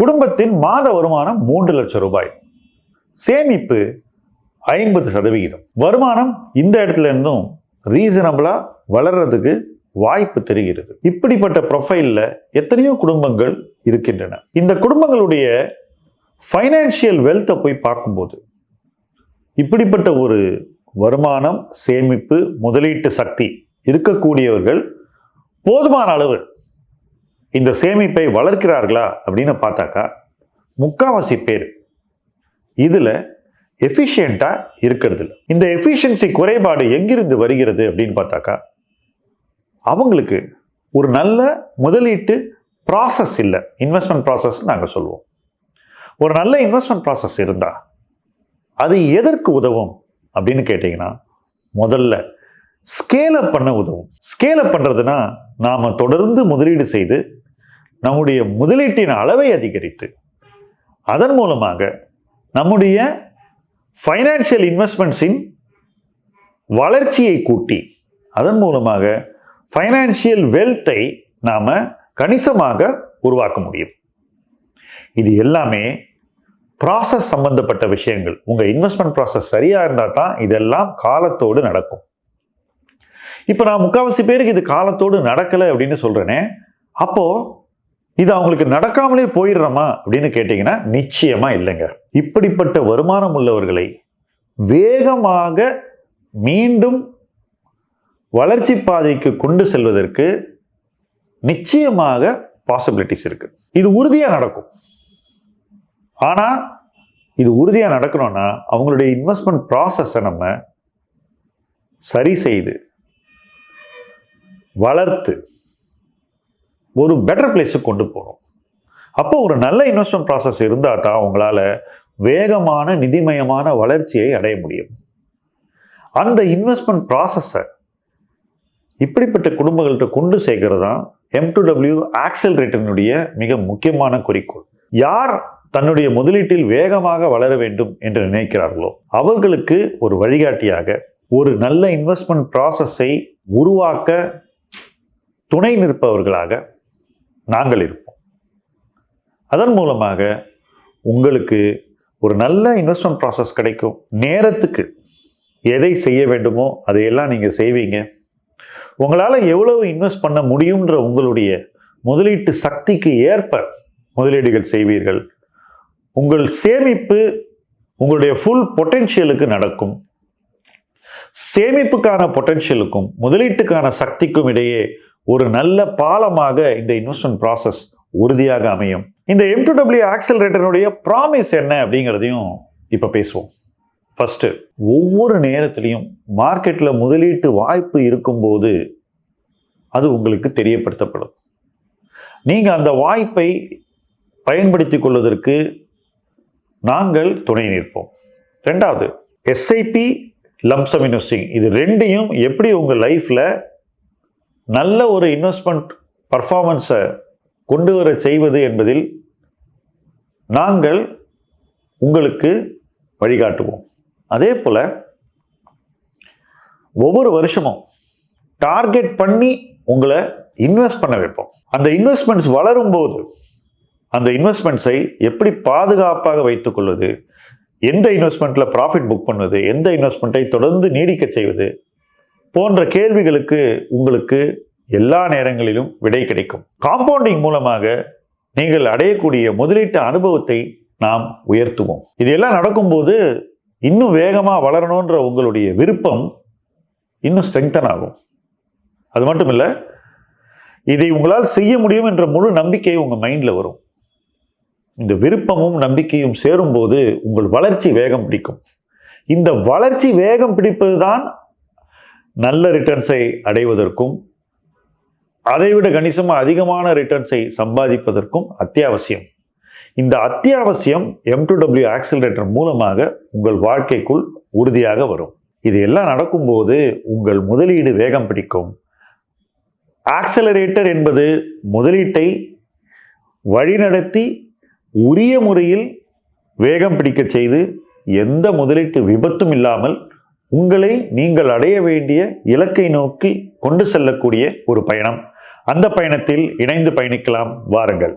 குடும்பத்தின் மாத வருமானம் மூன்று லட்சம் ரூபாய். சேமிப்பு ஐம்பது சதவிகிதம். வருமானம் இந்த இடத்துல இருந்தும் ரீசனபிளா வளர்றதுக்கு வாய்ப்பு தெரிகிறது. இப்படிப்பட்ட ப்ரொஃபைல்ல எத்தனையோ குடும்பங்கள் இருக்கின்றன. இந்த குடும்பங்களுடைய ஃபைனான்சியல் வெல்த்தை போய் பார்க்கும்போது இப்படிப்பட்ட ஒரு வருமானம் சேமிப்பு முதலீட்டு சக்தி இருக்கக்கூடியவர்கள் போதுமான அளவு இந்த சேமிப்பை வளர்க்கிறார்களா அப்படின்னு பார்த்தாக்கா முக்காவாசி பேர் இதில் எஃபிஷியண்ட்டாக இருக்கிறது இல்லை. இந்த எஃபிஷியன்சி குறைபாடு எங்கிருந்து வருகிறது அப்படின்னு பார்த்தாக்கா அவங்களுக்கு ஒரு நல்ல முதலீட்டு ப்ராசஸ் இல்லை. இன்வெஸ்ட்மெண்ட் ப்ராசஸ் நாங்கள் சொல்லுவோம். ஒரு நல்ல இன்வெஸ்ட்மெண்ட் ப்ராசஸ் இருந்தால் அது எதற்கு உதவும் அப்படின்னு கேட்டிங்கன்னா முதல்ல ஸ்கேல் அப் பண்ண உதவும். ஸ்கேல் அப் பண்ணுறதுனா நாம் தொடர்ந்து முதலீடு செய்து நம்முடைய முதலீட்டின் அளவை அதிகரித்து அதன் மூலமாக நம்முடைய ஃபைனான்சியல் இன்வெஸ்ட்மெண்ட்ஸின் வளர்ச்சியை கூட்டி அதன் மூலமாக ஃபைனான்சியல் வெல்த்தை நாம் கணிசமாக உருவாக்க முடியும். இது எல்லாமே ப்ராசஸ் சம்பந்தப்பட்ட விஷயங்கள். உங்கள் இன்வெஸ்ட்மெண்ட் ப்ராசஸ் சரியாக இருந்தால் தான் இதெல்லாம் காலத்தோடு நடக்கும். இப்போ நான் முக்கால்வாசி பேருக்கு இது காலத்தோடு நடக்கலை அப்படின்னு சொல்கிறேனே அப்போது இது அவங்களுக்கு நடக்காமலே போயிடுறோமா அப்படின்னு கேட்டிங்கன்னா நிச்சயமாக இல்லைங்க. இப்படிப்பட்ட வருமானம் உள்ளவர்களை வேகமாக மீண்டும் வளர்ச்சி பாதைக்கு கொண்டு செல்வதற்கு நிச்சயமாக பாசிபிலிட்டிஸ் இருக்கு. இது உறுதியாக நடக்கும். ஆனால் இது உறுதியாக நடக்கணும்னா அவங்களுடைய இன்வெஸ்ட்மெண்ட் ப்ராசஸை நம்ம சரி செய்து வளர்த்து ஒரு பெட்டர் பிளேஸுக்கு கொண்டு போகணும். அப்போ ஒரு நல்ல இன்வெஸ்ட்மெண்ட் ப்ராசஸ் இருந்தால் தான் உங்களால் வேகமான நிதிமயமான வளர்ச்சியை அடைய முடியும். அந்த இன்வெஸ்ட்மெண்ட் ப்ராசஸை இப்படிப்பட்ட குடும்பங்கள்கிட்ட கொண்டு சேர்க்கிறது தான் எம் டு டபிள்யூ ஆக்சலரேட்டனுடைய மிக முக்கியமான குறிக்கோள். யார் தன்னுடைய முதலீட்டில் வேகமாக வளர வேண்டும் என்று நினைக்கிறார்களோ அவர்களுக்கு ஒரு வழிகாட்டியாக ஒரு நல்ல இன்வெஸ்ட்மெண்ட் ப்ராசஸை உருவாக்க துணை நிற்பவர்களாக நாங்கள் இருப்போம். அதன் மூலமாக உங்களுக்கு ஒரு நல்ல இன்வெஸ்ட்மெண்ட் ப்ராசஸ் கிடைக்கும். நேரத்துக்கு எதை செய்ய வேண்டுமோ அதையெல்லாம் நீங்கள் செய்வீங்க. உங்களால் எவ்வளவு இன்வெஸ்ட் பண்ண முடியுன்ற உங்களுடைய முதலீட்டு சக்திக்கு ஏற்ப முதலீடுகள் செய்வீர்கள். உங்கள் சேமிப்பு உங்களுடைய ஃபுல் பொட்டென்ஷியலுக்கு நடக்கும். சேமிப்புக்கான பொட்டென்ஷியலுக்கும் முதலீட்டுக்கான சக்திக்கும் இடையே ஒரு நல்ல பாலமாக இந்த இன்வெஸ்ட்மெண்ட் ப்ராசஸ் உறுதியாக அமையும். இந்த எம் டு டபிள்யூ ஆக்சலரேட்டனுடைய ப்ராமிஸ் என்ன அப்படிங்கிறதையும் இப்போ பேசுவோம். ஃபஸ்ட்டு ஒவ்வொரு நேரத்திலையும் மார்க்கெட்டில் முதலீட்டு வாய்ப்பு இருக்கும்போது அது உங்களுக்கு தெரியப்படுத்தப்படும். நீங்கள் அந்த வாய்ப்பை பயன்படுத்தி கொள்வதற்கு நாங்கள் துணை நிற்போம். ரெண்டாவது எஸ்ஐபி லம்சம் இன்வெஸ்டிங் இது ரெண்டையும் எப்படி உங்கள் லைஃப்பில் நல்ல ஒரு இன்வெஸ்ட்மெண்ட் பர்ஃபார்மன்ஸை கொண்டு வர செய்வது என்பதில் நாங்கள் உங்களுக்கு வழிகாட்டுவோம். அதே போல் ஒவ்வொரு வருஷமும் டார்கெட் பண்ணி உங்களை இன்வெஸ்ட் பண்ண வைப்போம். அந்த இன்வெஸ்ட்மெண்ட்ஸ் வளரும்போது அந்த இன்வெஸ்ட்மெண்ட்ஸை எப்படி பாதுகாப்பாக வைத்துக்கொள்வது எந்த இன்வெஸ்ட்மெண்ட்டில் ப்ராஃபிட் புக் பண்ணுவது எந்த இன்வெஸ்ட்மெண்ட்டை தொடர்ந்து நீடிக்க செய்வது போன்ற கேள்விகளுக்கு உங்களுக்கு எல்லா நேரங்களிலும் விடை கிடைக்கும். காம்பவுண்டிங் மூலமாக நீங்கள் அடையக்கூடிய முதலீட்டு அனுபவத்தை நாம் உயர்த்துவோம். இது எல்லாம் நடக்கும்போது இன்னும் வேகமாக வளரணுன்ற உங்களுடைய விருப்பம் இன்னும் ஸ்ட்ரெங்தன் ஆகும். அது மட்டும் இல்லை இதை உங்களால் செய்ய முடியும் என்ற முழு நம்பிக்கை உங்கள் மைண்டில் வரும். இந்த விருப்பமும் நம்பிக்கையும் சேரும்போது உங்கள் வளர்ச்சி வேகம் பிடிக்கும். இந்த வளர்ச்சி வேகம் பிடிப்பது தான் நல்ல ரிட்டர்ன்ஸை அடைவதற்கும் அதைவிட கணிசமாக அதிகமான ரிட்டர்ன்ஸை சம்பாதிப்பதற்கும் அத்தியாவசியம். இந்த அத்தியாவசியம் எம் டு டபிள்யூ ஆக்சிலரேட்டர் மூலமாக உங்கள் வாழ்க்கைக்குள் உறுதியாக வரும். இது எல்லாம் நடக்கும்போது உங்கள் முதலீடு வேகம் பிடிக்கும். ஆக்சலரேட்டர் என்பது முதலீட்டை வழிநடத்தி உரிய முறையில் வேகம் பிடிக்கச் செய்து எந்த முதலீட்டு விபத்தும் இல்லாமல் உங்களை நீங்கள் அடைய வேண்டிய இலக்கை நோக்கி கொண்டு செல்லக்கூடிய ஒரு பயணம். அந்த பயணத்தில் இணைந்து பயணிக்கலாம். வாருங்கள்.